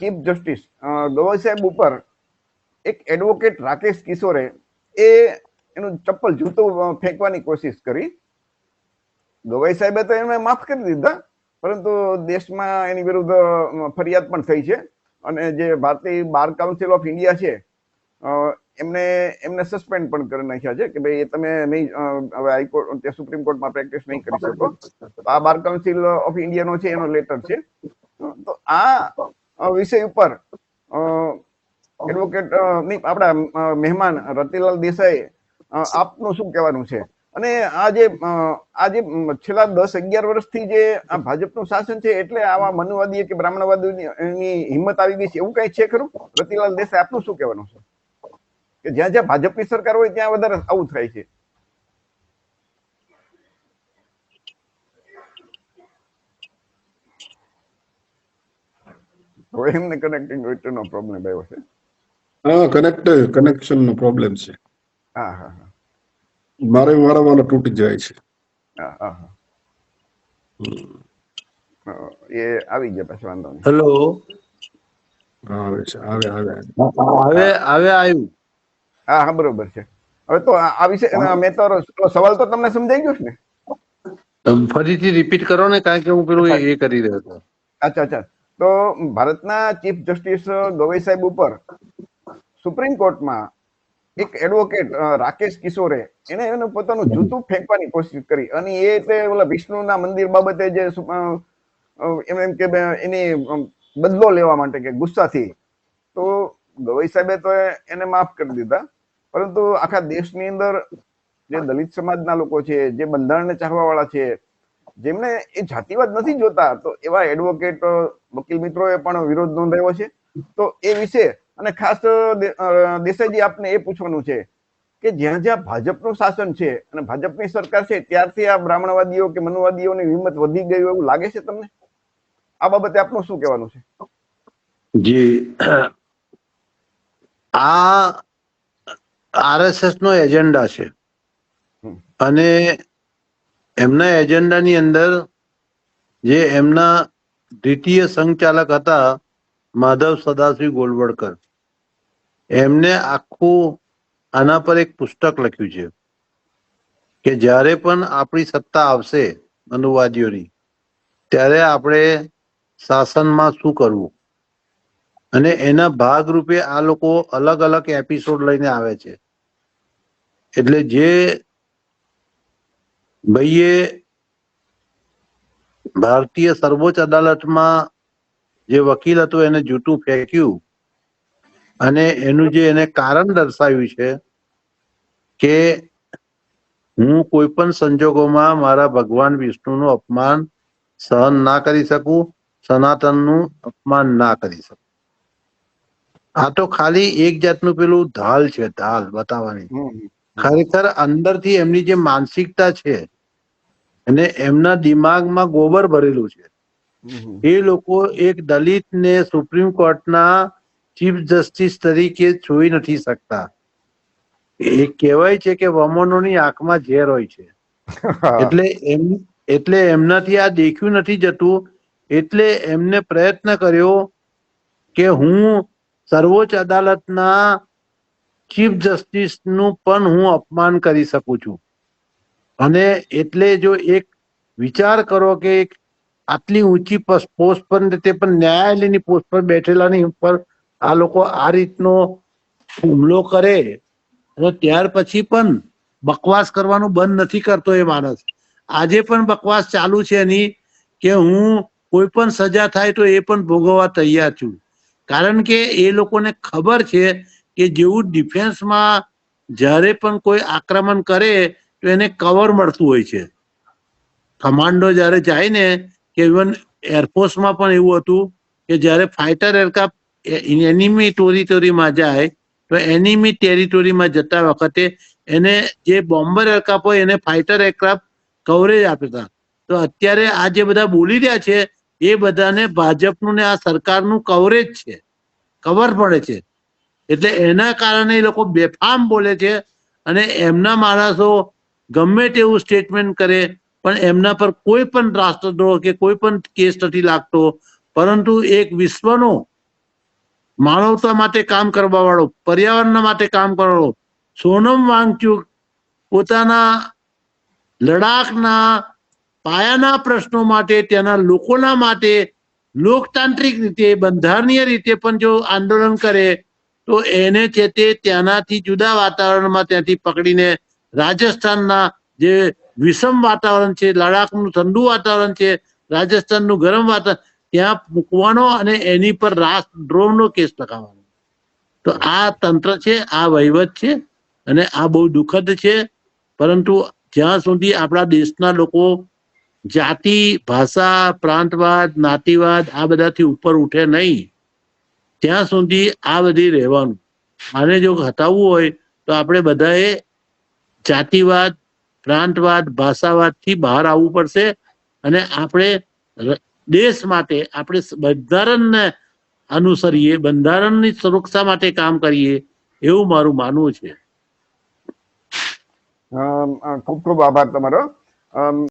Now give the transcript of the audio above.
Chief justice ગવાઈ સાહેબ ઉપર એક એડવોકેટ રાકેશ કિશોરે એ એનું ચપ્પલ જૂતું ફેંકવાની કોશિશ કરી. ગવાઈ સાહેબે તો એને માફ કરી દીધા, પરંતુ દેશમાં એની વિરુદ્ધ ફરિયાદ પણ થઈ છે. અને જે ભારતીય બાર કાઉન્સિલ ઓફ ઇન્ડિયા છે એમને એમને સસ્પેન્ડ પણ કરી નાખ્યા છે કે ભાઈ તમે નહીં હવે હાઈકોર્ટ તે સુપ્રીમ કોર્ટમાં પ્રેક્ટિસ નહીં કરી શકો. આ બાર કાઉન્સિલ ઓફ ઇન્ડિયાનો છે, એનો લેટર છે. તો આ વિષય ઉપર એડવોકેટ નહીં આપણા મહેમાન રતિલાલ દેસાઈ આપનું શું કહેવાનું છે? અને આ જે આ જે છેલ્લા દસ અગિયાર વર્ષથી જે આ ભાજપનું શાસન છે, એટલે આવા મનુવાદી કે બ્રાહ્મણવાદીની હિંમત આવી ગઈ છે, એવું કઈ છે ખરું? રતિલાલ દેસાઈ, આપનું શું કહેવાનું છે? કે જ્યાં જ્યાં ભાજપની સરકાર હોય, ત્યાં વધારે આવું થાય છે. હવે એમને કનેક્ટિંગ નો પ્રોબ્લેમ આવ્યો છે. હા કનેક્ટ કનેક્શન નો પ્રોબ્લેમ છે. હા હા હા. મારે વારંવાર તૂટી જાય છે. હા હા હા. એ આવી ગયા પછી વાંધો નહીં. હેલો આવે છે આવે આવે. હવે હવે આવ્યું. હા હા બરોબર છે. હવે તો આ વિશે મેં તો સવાલ તો તમને સમજાઈ ગયો છે ને? ફરીથી રિપીટ કરો ને કારણ કે હું પેલું એ કરી રહ્યો હતો અચ્છા અચ્છા. તો ભારતના ચીફ જસ્ટિસ ગવઈ સાહેબ ઉપર સુપ્રીમ કોર્ટમાં એક એડવોકેટ રાકેશ કિશોરે એને એનું પોતાનું જૂતું ફેંકવાની કોશિશ કરી અને એ તે ઓલા વિષ્ણુના મંદિર બાબતે જે એમ એમ કે એની બદલો લેવા માટે કે ગુસ્સાથી તો ગવઈ સાહેબે તો એને માફ કરી દીધા. પરંતુ આખા દેશની અંદર જે દલિત સમાજના લોકો છે, જે બંધારણને ચાહવા વાળા છે જેમને એ જાતિવાદ નથી જોતા તો એવા એડવોકેટ વકીલ મિત્રોએ પણ વિરોધ નોંધાવ્યો છે. તો એ વિશે અને ખાસ દેસાઈજી આપને એ પૂછવાનું છે કે જ્યાં જ્યાં ભાજપનું શાસન છે અને ભાજપની સરકાર છે ત્યારથી આ બ્રાહ્મણવાદીઓ કે મનુવાદીઓની હિંમત વધી ગઈ એવું લાગે છે તમને? આ બાબતે આપનું શું કહેવાનું છે? જી આ આરએસએસ નો એજન્ડા છે. અને એમના એજન્ડાની અંદર જે એમના દ્વિતીય સંચાલક હતા, માધવ સદાશિવ ગોલવડકર. એમને આખું આના પર એક પુસ્તક લખ્યું છે કે જ્યારે પણ આપણી સત્તા આવશે અનુવાદીઓની, ત્યારે આપણે શાસનમાં શું કરવું? અને એના ભાગરૂપે આ લોકો અલગ અલગ એપિસોડ લઈને આવે છે. એટલે જે ભાઈએ ભારતીય સર્વોચ્ચ અદાલતમાં જે વકીલ હતો એને જૂઠું ફેંક્યું અને એનું જે એને કારણ દર્શાવ્યું છે કે હું કોઈ પણ સંજોગોમાં મારા ભગવાન વિષ્ણુનું અપમાન સહન ના કરી શકું, સનાતનનું અપમાન ના કરી શકું. આ તો ખાલી એક જાતનું પેલું ધાલ છે ધાલ બતાવવાની. ખરેખર અંદરથી એમની જે માનસિકતા છે અને એમના દિમાગમાં ગોબર ભરેલું છે. એ લોકો એક દલિતને સુપ્રીમ કોર્ટના ચીફ જસ્ટિસ તરીકે જોઈ નથી શકતા. એ કહેવાય છે કે વમનોની આંખમાં ઝેર હોય છે. એટલે એમ એટલે એમનાથી આ દેખ્યું નથી જતું એટલે એમને પ્રયત્ન કર્યો કે હું સર્વોચ્ચ અદાલતના ચીફ જસ્ટિસનું પણ હું અપમાન કરી શકું છું. અને એટલે જો એક વિચાર કરો કે એક આટલી ઊંચી પોસ્ટ પર તે પણ ન્યાયાલયની પોસ્ટ પર બેઠેલાની ઉપર આ લોકો આ રીતનો હુમલો કરે અને ત્યાર પછી પણ બકવાસ કરવાનું બંધ નથી કરતો એ માણસ. આજે પણ બકવાસ ચાલુ છે એની કે હું કોઈ પણ સજા થાય તો એ પણ ભોગવવા તૈયાર છું. કારણ કે એ લોકોને ખબર છે કે જેવું ડિફેન્સમાં જ્યારે પણ કોઈ આક્રમણ કરે તો એને કવર મળતું હોય છે. કમાન્ડો જ્યારે જાય ને કે ઇવન એરફોર્સમાં પણ એવું હતું કે જ્યારે ફાઇટર એરક્રાફ્ટ એનિમી ટેરિટોરીમાં જાય, તો એનિમી ટેરિટોરીમાં જતા વખતે એને જે બોમ્બર એરક્રાફ્ટ હોય એને ફાઇટર એરક્રાફ્ટ કવરેજ આપતા. તો અત્યારે આ જે બધા બોલી રહ્યા છે, એ બધાને ભાજપનું ને આ સરકારનું કવરેજ છે. કવર પડે છે. એટલે એના કારણે એ લોકો બેફામ બોલે છે અને એમના માણસો ગમે તેવું સ્ટેટમેન્ટ કરે, પણ એમના પર કોઈ પણ રાષ્ટ્રદ્રોહ કે કોઈ પણ કેસ નથી લાગતો. પરંતુ એક વિશ્વનો માનવતા માટે કામ કરવા વાળો પર્યાવરણ માટે કામ કરવાળો સોનમ વાંગચુક પોતાના લડાખના પાયાના પ્રશ્નો માટે, ત્યાંના લોકોના માટે લોકતાંત્રિક રીતે, બંધારણીય રીતે પણ જો આંદોલન કરે તો એને છે તે ત્યાંનાથી જુદા વાતાવરણમાં ત્યાંથી પકડીને રાજસ્થાનના જે વિષમ વાતાવરણ છે લડાખનું ઠંડુ વાતાવરણ છે, રાજસ્થાનનું ગરમ વાતાવરણ, ત્યાં મૂકવાનો અને એની પર રાસ, ડ્રોનનો કેસ લગાવવાનો. તો આ તંત્ર છે, આ વહીવટ છે અને આ બહુ દુઃખદ છે. પરંતુ જ્યાં સુધી આપણા દેશના લોકો જાતિ, ભાષા, પ્રાંતવાદ, નાતિવાદ આ બધાથી ઉપર ઉઠે નહીં ત્યાં સુધી આ બધી રહેવાનું. આને જો હટાવવું હોય, તો આપણે બધાએ જાતિવાદ, પ્રાંતવાદ, ભાષાવાદથી બહાર આવવું પડશે અને આપણે દેશ માટે આપણે બંધારણને અનુસરીએ, બંધારણની સુરક્ષા માટે કામ કરીએ, એવું મારું માનવું છે. ખૂબ ખૂબ આભાર તમારો.